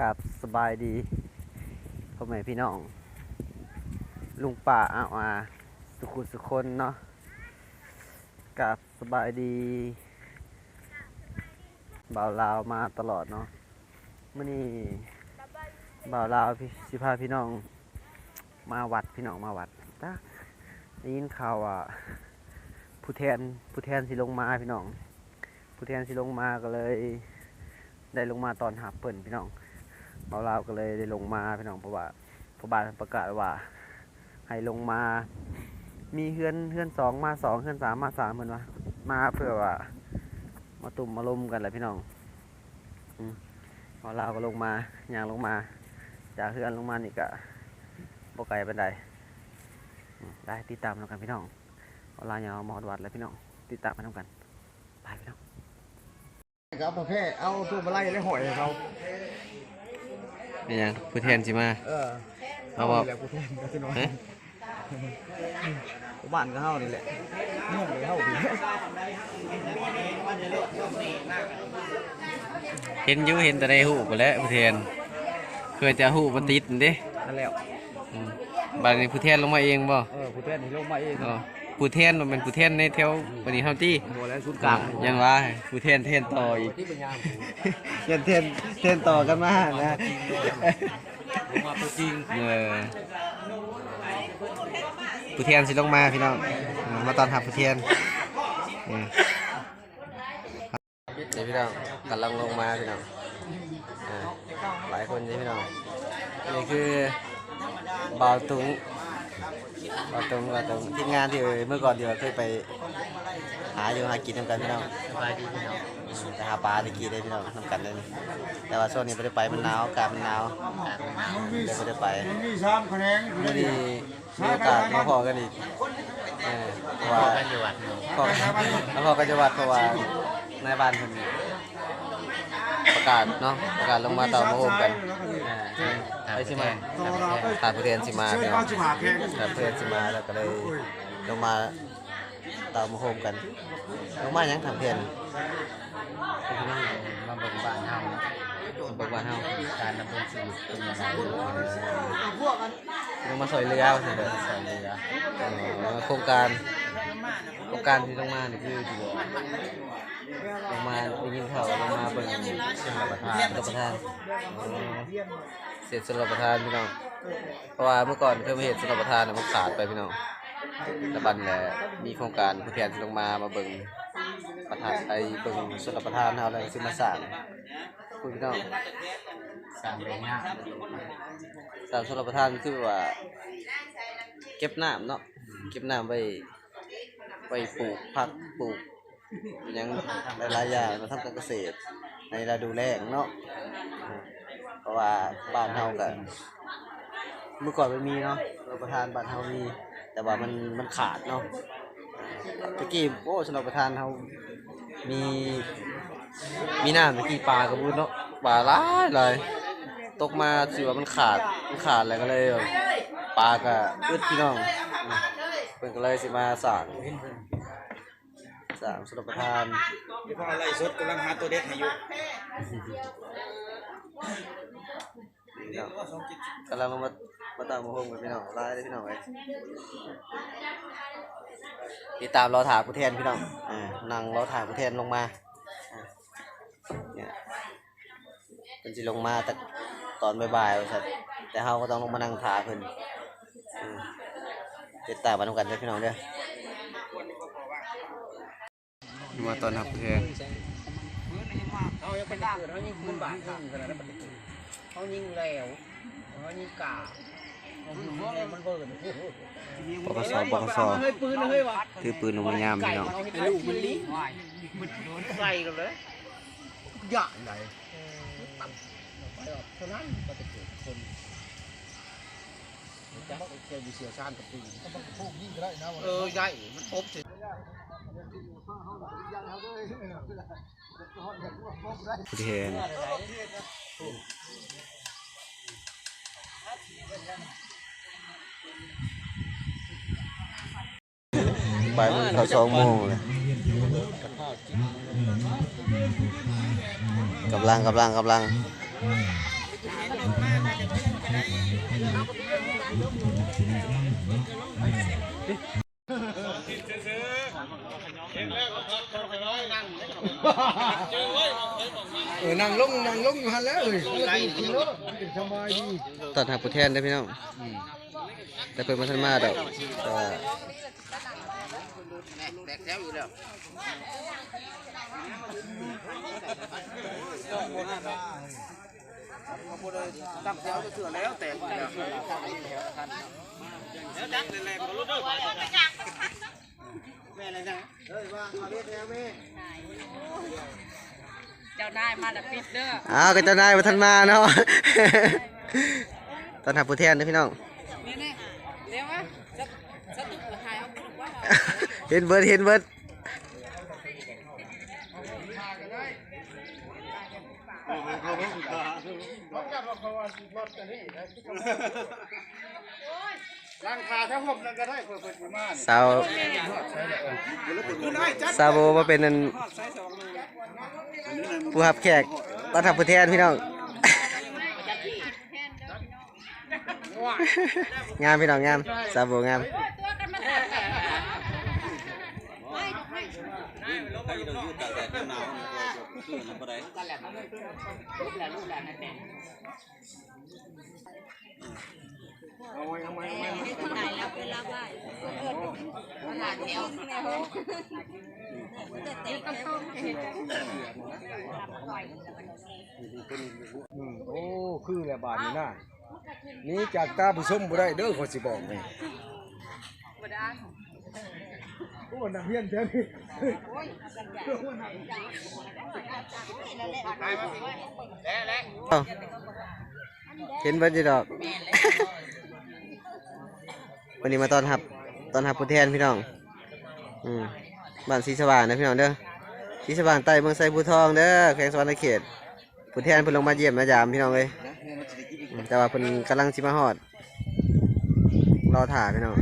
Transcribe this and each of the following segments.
กับสบายดีพ่อแม่พี่น้อง ลุงป่าเอาอาสุขุสุคนเนาะกับสบายดีบ่าวลาวมาตลอดเนาะมื่อนี้บ่าวลาวพี่สิพาพี่น้อง มาวัดพี่น้องมาวัดจ้าได้ยินข่าวว่าผู้แทนผู้แทนสิลงมาพี่น้อง ผู้แทนสิลงมาก็เลย ได้ลงมาตอนหับเปิ่นพี่น้อง เบาลาวก็เลยได้ลงมาพี่น้องเพราะว่าพระบาทประกาศว่า ให้ลงมา มีเฮือนเฮือนสองมาสองเฮือนสามมาสามเหมือนว่ามาเพื่อว่า มาตุ่มมาลมกันแหละพี่น้องอืมเบาลาวก็ลงมาย่างลงมา จากเฮือนลงมานี่ก็บกไกลบันไดได้ติดตามแล้วกันพี่น้องเบาลาวอย่าเอามาฮอดวัดแล้วพี่น้องติดตามมาทำกันไปพี่น้องครับประเภทเอาตัวมาไล่และหอยให้เขา นี่ยังผู้แทนสิมา เออเอาว่านี่แหละกูแทนก็จะน้อยเอ๊ะกูบ้านก็เฮานี่แหละนุ่งเลยเฮาดีเห็นอยู่เห็นแต่ในหูไปแหล้วผู้แทน เคยจะหูมาติดนั่นเด้นั่นแหละอืมบาดนี้ผู้แทนลงมาเองบ่เออกูแทนนี่ลงมาเอง อ๋อ ผู้แทนมันเป็นผู้แทนในแถวบัดนี้เฮาตี้โมแล้วชุดกลางยังว่าผู้แทนแทนต่ออีกที่เป็นยามเทนเทนเทนต่อกันมานะมาตัวจริงเออผู้แทนสิลงมาพี่น้องอืมมาตอนรับผู้แทนอืมนี่พี่น้องกำลังลงมาพี่น้องอ่าหลายคนนี่พี่น้องนี่คือบ่าวตุง บ่าวตุงบ่าวตุงทีมงานที่เมื่อก่อนเดียวเคยไปหาอยู่หากินทำกันพี่น้องสบายดีพี่น้องไปหาปลาตะกี้ได้พี่น้องทำกันเลยแต่ว่าช่วงนี้ไม่ได้ไปมันหนาวอากาศมันหนาวเลยไม่ได้ไปมีสามคะแนนมื่อนี้มีโอกาสมาพอกันอีกเออเพราะว่ากันอยู่วัดพอมาพอกันจังหวัดเพราะว่าในบ้านเพิ่นประกาศเนาะประกาศลงมาเต่ามาโฮมกันเออ ไปสิมาตาผู้เรียนสิมาเชิพี่ญน้อเอางจิมหาแข่งตาผู้เรียนสิมาแล้วก็เลยลงมาเต่ามาโฮมกันลงมาหยังทำเพียนมาเบิ่งบ้านเฮาเบิกบ้านเฮาการดำเนินชีวิตเป็นยังไงลงมาสอยเรือว่าซั่นเด้อใส่เรือเอ่อโครงการ โครงการที่ลงมานี่คือที่ว่าลงมาได้ยินข่าวว่าลงมาเบิ่งชนรับประทานรับประทานอ๋อเสร็จชนรับประทานพี่น้องเพราะว่าเมื่อก่อนเคยมาเห็นชนรับประทานน่ะมันขาดไปพี่น้องแต่บัดนแหละมีโครงการผู้แทนที่ลงมามาเบิ่งประทานไอ้เบิ่งชนรับประทานเฮาแล้วสิมาสร้างคุณพี่น้องสร้างเป็นยากสร้างชนรับประทานคือว่า เก็บน้ำเนาะเก็บน้ำไว้ ไว้ปลูกผักปลูกหยังหลายๆอย่างมาทำการเกษตร ในฤดูแล้งเนาะเพราะว่าบ้านเฮากันเมื่อก่อนมันมีเนาะเราประทานบ้านเฮามี แต่ว่ามันมันขาดเนาะตะกี้โอ้สำหรับประทานเฮามีมีน้ำตะกี้ปลากระบุนเนาะปลาหลายหลยตกมาสิว่ามันขาดมันขาดอะไรก็เลยแบบปลาก็อึดพี่น้อง พิ่นก็เลยสิมาสั่งสั่งสำหรับประทานพอไล่สดกำลังหาตัวเด็ดให้อยู่กำลังมามาตามมาโฮมกับพี่น้องไล่ได้พี่น้องไว้ติดตามรอถามผู้แทนพี่น้องอ่านั่งรอถามผู้แทนลงมาอ่าเนี่ยเป็นสิลงมาแต่ตอนบ่ายๆว่าซั่นแต่เฮาก็ต้องลงมานั่งถาเพิ่นอืม ติดตามมาทำกันเด้อพี่น้องเด้อมาตอนรับแทนเขายังเป็นเกิดเขายิงปืนบาดข้างขนาดนั้นเขายิงแล้วเขายิงกาเขายิงมันเบิร์นปกสปกสเฮ้ยปืนเฮ้ยวะถือปืนลงมายามพี่น้องลูกมันลิ้นใส่กันเลยหยาไหนไปออกเท่านั้นก็จะเกิดคน จะเกิดอยู่เสียชาติกับปืนเออใหญ่มันพบสิผู้แทนบ่ายโมงเขาสองโมงเลยกำลังกำลังกำลัง เออนั่งลงนั่งลงอยู่หันแล้วเอ้ยกินแล้วสบายดีตอนหาผู้แทนได้อพี่น้องแต่เพิ่นมาทันมาดอกแต่ว่าแตกแถวอยู่แล้วตั้งแถวจะเสือแล้วแตกแล้วเจ้านายมาแล้วปิดเด้ออ้าวก็เจ้านายมาทันมาเนาะ ตอนหาผู้แทนเด้อพี่น้อง นี่นี่เดี๋ยววะสตสตุกหายเอาไปว่าเห็นเบิดเห็นเบิด ร้านค้าถ้าผมนั่นก็ได้เปิดๆมาสาวสาวโบมาเป็นอันผู้รับแขกตอนหาผู้แทนพี่น้องงามพี่น้องงามสาวโบงาม เอาไว้เอาไว้เอาไว้แล้วไปรับได้ขนาดเดียวแม่โหจะเตะกระเพาะเห็นอืมโอ้คือแหละบาดนี่น่ะนี่จากตาผู้ชมบ่ได้เด้อขอสิบอกให้บ่ได้โอ้นักเรียนแท้นี่เอ้าเห็นเบิดอยู่ดอก วันนี้มาตอนหับตอนหับผู้แทนพี่น้อง อืมบ้านศรีสว่างนะพี่น้องเด้อศรีสว่างใต้เมืองไซภูทองเด้อแขวงสวรรณเขตผู้แทนเพิ่นลงมาเยี่ยมมายามพี่น้องเลยอืมแต่ว่าเพิ่นกำลังสิมาฮอดรอถ่าพี่น้อง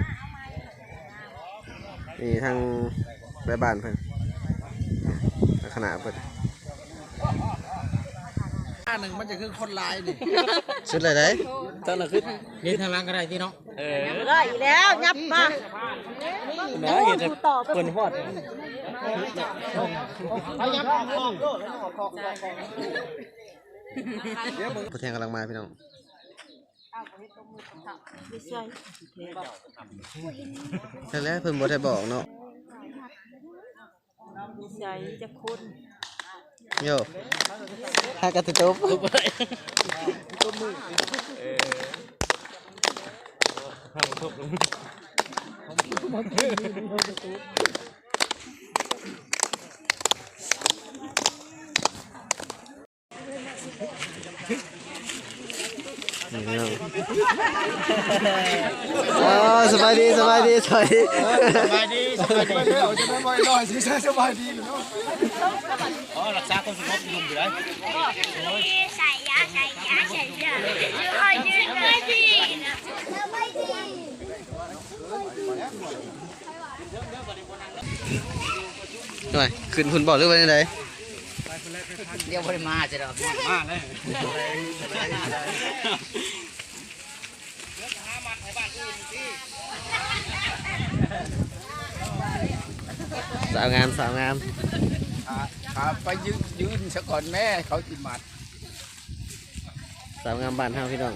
นี่ทางแม่บ้านเพิ่นขนาดเพิ่นอันหนึ่งมันจะคือคนลายนี่ สุดเลยเด้ยตอนละคือ นี่ทางล่างก็ได้ที่เนาะ ได้แล้วยับมาเนาะเห็นเปิดฮอดผู้แทนกำลังมาพี่น้องใช่แล้วเพิ่นบ่ได้บอกเนาะใจจะคนโยหากระตุตบนี่พี่น้ องอ๋อสบายดีสบายดีสบายดีสบายดีสบายดีเดี๋ยวจะไม่บ่อยลอยสิสบายดีเนาะใส่ยาใส่ยาใส่ยาคอยยืนเลยดีนะไม่ดี หน่อยขึ้นคุณบอกหรือว่าไงเดี๋ยวบ่ได้มาจะดอกมาเลยสาวงามสาวงามขาไปยืนยืนซะก่อนแม่เขาจิมัด สาวงามบ้านเฮาพี่น้อง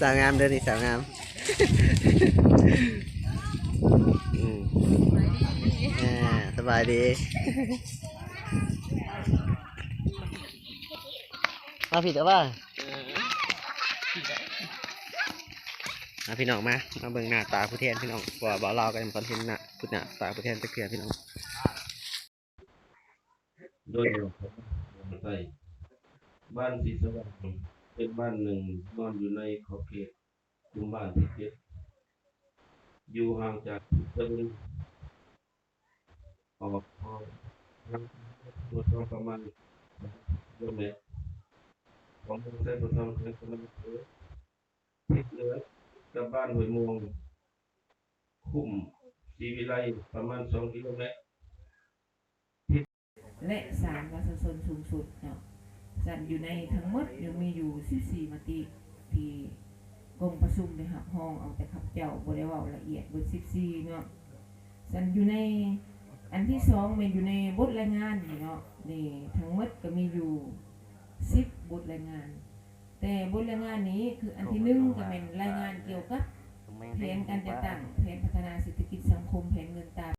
สาวงามเด้อนี่สาวงามอืมอ่าสบายดี มาผิดหรือเปล่ามาพี่น้องมา มาเบิ่งหน้าตาผู้แทนพี่น้องว่าบ่เรากันคอนเทนต์หน้าผู้หน้าตาผู้แทนตะเกียบพี่น้อง โดยใต้บ้านศรีสว่างเป็นบ้านหนึ่งนอนอยู่ในขอบเขตหมู่บ้านที่เจ็ดอยู่ห่างจากตะลึงออกพอทางตัวทองประมาณกิโลเมตรของเมืองไซบุทองในกำลังเสือทิศเหนือกับบ้านห้วยม่วงคุ้มศรีวิไลประมาณสองกิโลเมตร และสารวัสสนสูงสุดเนาะสันอยู่ในทั้งหมดยังมีอยู่ 14 มติที่กองประชุมได้หับห้องเอาแต่ขับเจ้าบ่ได้เว้าละเอียดบิด14 เนาะสันอยู่ในอันที่สองเป็นอยู่ในบทรายงานเนาะนี่ทั้งหมดก็มีอยู่ 10 บทรายงาน แต่บทรายงานนี้คืออันที่หนึ่งก็เป็นรายงานเกี่ยวกับแผนการจัดตั้งแผนพัฒนาเศรษฐกิจสังคมแผนเงินตรา